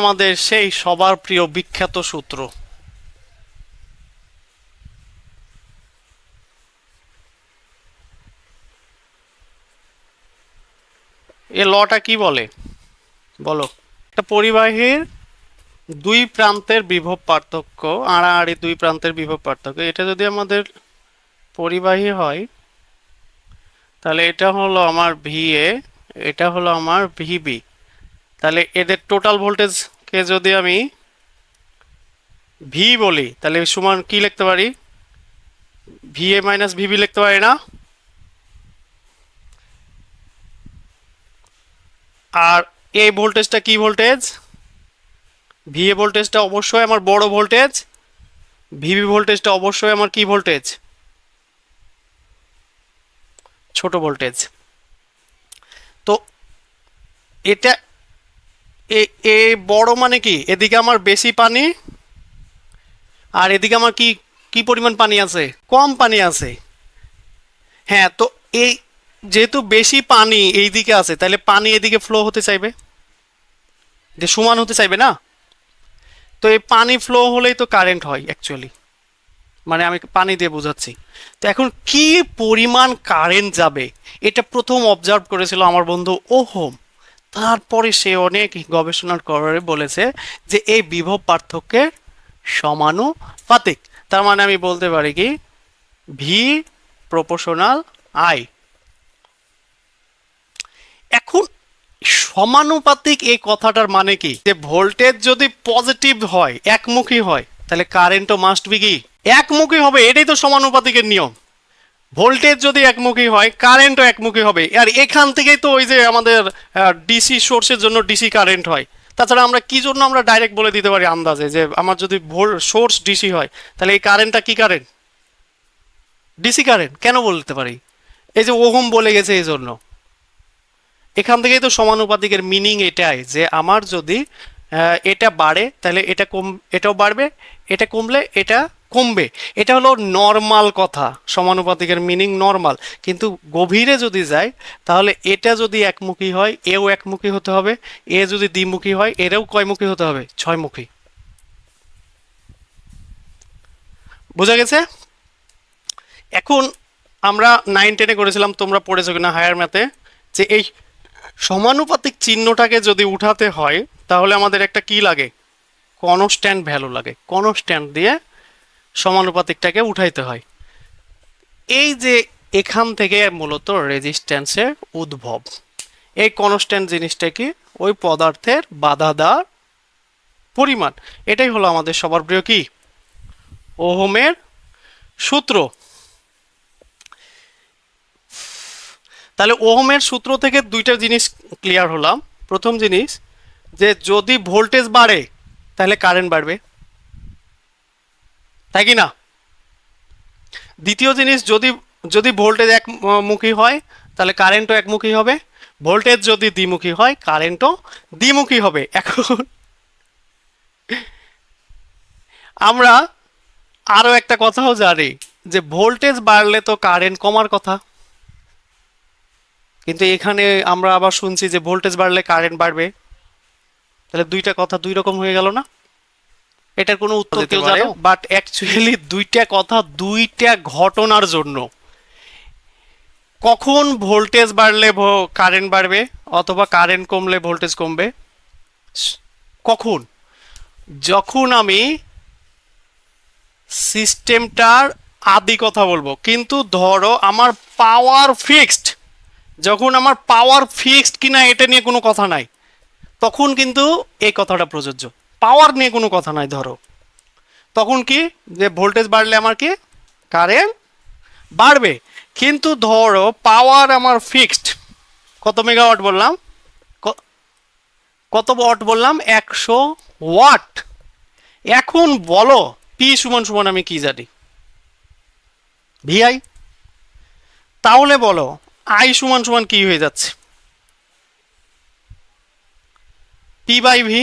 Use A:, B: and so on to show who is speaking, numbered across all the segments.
A: আমাদের সেই সবার প্রিয় বিখ্যাত সূত্র। এ লটা কি বলে? বলো। একটা পরিবাহীর দুই প্রান্তের বিভব পার্থক্য, আড়াআড়ি দুই প্রান্তের বিভব পার্থক্য। এটা যদি আমাদের পরিবাহী হয়, তাহলে এটা হলো আমার ভিএ, এটা হলো আমার ভিবি। তাহলে এদের টোটাল ভোল্টেজকে যদি আমি ভি বলি, তাহলে সমান কি লিখতে পারি? ভি এ মাইনাস ভিবি লিখতে পারি না। আর এই ভোল্টেজটা কি ভোল্টেজ ভিএ ভোল্টেজটা অবশ্যই আমার বড় ভোল্টেজ ভিবি ভোল্টেজটা অবশ্যই আমার কি ভোল্টেজ ছোট ভোল্টেজ তো এটা এ এ বড় মানে কি? এদিকে আমার বেশি পানি, আর এদিকে আমার কি কি পরিমাণ পানি আছে? কম পানি আছে। হ্যাঁ তো এই যেহেতু বেশি পানি এই দিকে আছে, তাহলে পানি এদিকে ফ্লো হতে চাইবে? যে সমান হতে চাইবে না? তো এই পানি ফ্লো হলেই তো কারেন্ট হয় অ্যাকচুয়ালি মানে আমি পানি দিয়ে বোঝাচ্ছি। তো এখন কি পরিমাণ কারেন্ট যাবে? এটা প্রথম অবজার্ভ করেছিল আমার বন্ধু ওহোম। তারপরে সে অনেক গবেষণার করে বলেছে যে এই বিভব পার্থক্যের সমানুপাতিক তার মানে আমি বলতে পারি কি? ভি প্রপোর্শনাল আই এখন সমানুপাতিক এই কথাটার মানে কি? যে ভোল্টেজ যদি পজিটিভ হয়, একমুখী হয়, তাহলে কারেন্টও মাস্ট বি কি? একমুখী হবে, এটাই তো সমানুপাতিকের নিয়ম। ভোল্টেজ যদি একমুখী হয় কারেন্টও একমুখী হবে। আর এখান থেকেই তো ওই যে আমাদের ডিসি সোর্সের জন্য ডিসি কারেন্ট হয়। তাছাড়া আমরা কি জন্য আমরা ডাইরেক্ট বলে দিতে পারি আন্দাজে? যে আমার যদি ভোল সোর্স ডিসি হয়, তাহলে এই কারেন্টটা কি কারেন্ট ডিসি কারেন্ট কেন বলতে পারি? এই যে ওহম বলে গেছে এই জন্য এখান থেকেই তো সমানুপাতিকের মিনিং এটাই যে আমার যদি এটা বাড়ে, তাহলে এটা কম, এটাও বাড়বে, এটা কমলে এটা কমবে। এটা হলো নর্মাল কথা, সমানুপাতিকের মিনিং নর্মাল কিন্তু গভীরে যদি যায়, তাহলে এটা যদি একমুখী হয়, এও একমুখী হতে হবে, এ যদি দ্বিমুখী হয়, এরও কয়মুখী হতে হবে? ছয়মুখী। বোঝা গেছে? এখন আমরা নাইন টেনে করেছিলাম, তোমরা পড়েছো কিনা হায়ার ম্যাথে যে এই সমানুপাতিক চিহ্নটাকে যদি উঠাতে হয়, তাহলে আমাদের একটা কি লাগে? কনস্ট্যান্ট ভ্যালু লাগে। কনস্ট্যান্ট দিয়ে সমানুপাতিকটাকে উঠাইতে হয়। এই যে এখান থেকে মূলত রেজিস্ট্যান্সের উদ্ভব। এই কনস্ট্যান্ট জিনিসটা কি? ওই পদার্থের বাধা দেওয়ার পরিমাণ। এটাই হলো আমাদের সবার প্রিয় কি? ওহমের সূত্র। তাহলে ওহমের সূত্র থেকে দুইটা জিনিস ক্লিয়ার হলাম। প্রথম জিনিস, যে যদি ভোল্টেজ বাড়ে, তাহলে কারেন্ট বাড়বে। তাই কি না? দ্বিতীয় জিনিস, যদি যদি ভোল্টেজ একমুখী হয়, তাহলে কারেন্টও একমুখী হবে। ভোল্টেজ যদি দ্বিমুখী হয় কারেন্টও দ্বিমুখী হবে। এখন আমরা আরও একটা কথাও জানি, যে ভোল্টেজ বাড়লে তো কারেন্ট কমার কথা। কিন্তু এখানে আমরা আবার শুনছি যে ভোল্টেজ বাড়লে কারেন্ট বাড়বে। তাহলে দুইটা কথা দুই রকম হয়ে গেল না? এটার কোনো উত্তর কেউ। জানো? বাট অ্যাকচুয়ালি দুইটা কথা দুইটা ঘটনার জন্য। কখন ভোল্টেজ বাড়লে কারেন্ট বাড়বে অথবা কারেন্ট কমলে ভোল্টেজ কমবে? কখন? যখন আমি সিস্টেমটার আদি কথা বলব। কিন্তু ধরো আমার পাওয়ার ফিক্সড যখন আমার পাওয়ার ফিক্সড কিনা এটা নিয়ে কোনো কথা নাই, তখন কিন্তু এই কথাটা প্রযোজ্য। পাওয়ার নিয়ে কোনো কথা নাই, ধরো। তখন কি যে ভোল্টেজ বাড়লে আমার কি? কারেন্ট বাড়বে। কিন্তু ধরো পাওয়ার আমার ফিক্সড কত মেগাওয়াট বললাম? কত ওয়াট বললাম? একশো ওয়াট এখন বলো পি সমান সমান আমি কি জানি? ভিআই তাহলে বলো আই সমান সমান কি হয়ে যাচ্ছে? P by V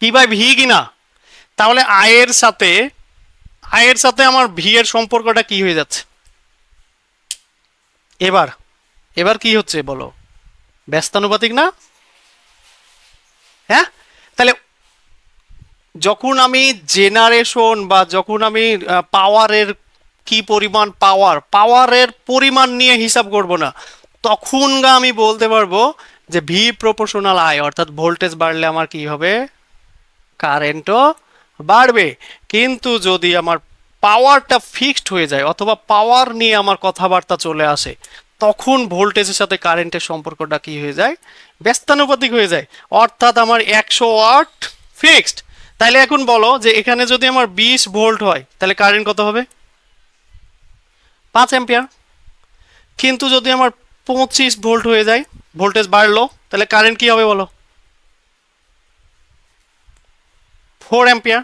A: P by V কিনা? তাহলে আয়ের সাথে আয়ের সাথে আমার ভি এর সম্পর্কটা কি হয়ে যাচ্ছে? এবার এবার কি হচ্ছে বলো? ব্যস্তানুপাতিক না? হ্যাঁ? তাহলে যখন আমি জেনারেশন বা যখন আমি পাওয়ারের কি পরিমাণ পাওয়ার পাওয়ারের পরিমাণ নিয়ে হিসাব করব না। তখন গা আমি বলতে পারব যে ভি প্রপোর্শনাল আই অর্থাৎ ভোল্টেজ বাড়লে আমার কি হবে? কারেন্টও বাড়বে। কিন্তু যদি আমার পাওয়ারটা ফিক্সড হয়ে যায়, অথবা পাওয়ার নিয়ে আমার কথাবার্তা চলে আসে, তখন ভোল্টেজের সাথে কারেন্টের সম্পর্কটা কি হয়ে যায়? ব্যস্তানুপাতিক হয়ে যায়। অর্থাৎ আমার একশো ওয়াট ফিক্সড তাহলে এখন বলো যে এখানে যদি আমার বিশ ভোল্ট হয় তাহলে কারেন্ট কত হবে? পাঁচ অ্যাম্পিয়ার। কিন্তু যদি আমার পঁচিশ ভোল্ট হয়ে যায়, ভোল্টেজ বাড়লো, তাহলে কারেন্ট কি হবে বলো? Four ampere.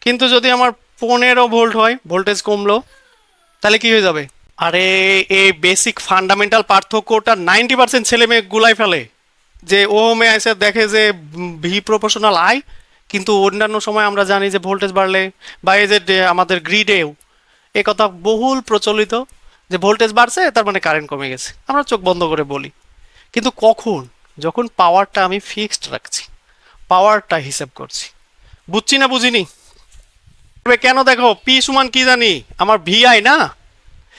A: কিন্তু যদি আমার পনেরো ভোল্ট হয়, ভোল্টেজ কমলো, তাহলে কি হয়ে যাবে? আরে, এই বেসিক ফান্ডামেন্টাল পার্থক্যটা নাইনটি পার্সেন্ট ছেলে মেয়ে গুলাই ফেলে। যে ওহমে এসে দেখে যে ভি প্রপোর্শনাল আই, কিন্তু অন্যান্য সময় আমরা জানি যে ভোল্টেজ বাড়লে, বা এই যে আমাদের গ্রিডেও এ কথা বহুল প্রচলিত যে ভোল্টেজ বাড়ছে, তার মানে কারেন্ট কমে গেছে। আমরা চোখ বন্ধ করে বলি। কিন্তু কখন? যখন পাওয়ারটা আমি ফিক্সড রাখছি পাওয়ারটা হিসেব করছি। বুঝছি না বুঝিনি? কেন দেখো পি সমান কি জানি? আমার ভিআই না?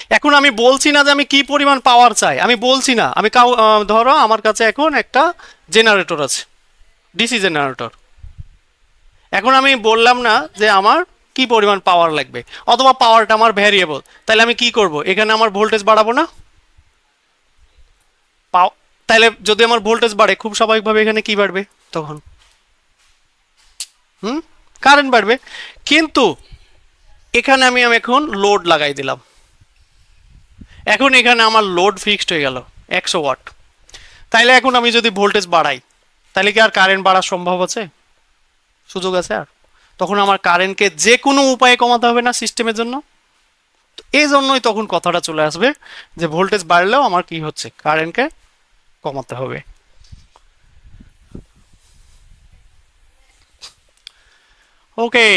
A: এখন আমি বলছি না যে আমি কি পরিমাণ পাওয়ার চাই। আমি বলছি না। আমি কাউ ধরো আমার কাছে এখন একটা জেনারেটর আছে। ডিসি জেনারেটর এখন আমি বললাম না যে আমার কি পরিমাণ পাওয়ার লাগবে? অথবা পাওয়ারটা আমার ভ্যারিয়েবল তাহলে আমি কি করব? এখানে আমার ভোল্টেজ বাড়াবো না? পাও তাহলে যদি আমার ভোল্টেজ বাড়ে, খুব স্বাভাবিকভাবে এখানে কি বাড়বে? তখন। হুম? কারেন্ট বাড়বে। কিন্তু এখানে আমি আমি এখন লোড লাগাই দিলাম। এখন এখানে আমার লোড ফিক্সড হয়ে গেল, একশো ওয়াট তাইলে এখন আমি যদি ভোল্টেজ বাড়াই তাহলে কি আর কারেন্ট বাড়ার সম্ভব আছে? সুযোগ আছে আর? তখন আমার কারেন্টকে যে কোনো উপায়ে কমাতে হবে না সিস্টেমের জন্য। এই জন্যই তখন কথাটা চলে আসবে যে ভোল্টেজ বাড়লেও আমার কি হচ্ছে? কারেন্টকে কমাতে হবে। ওকে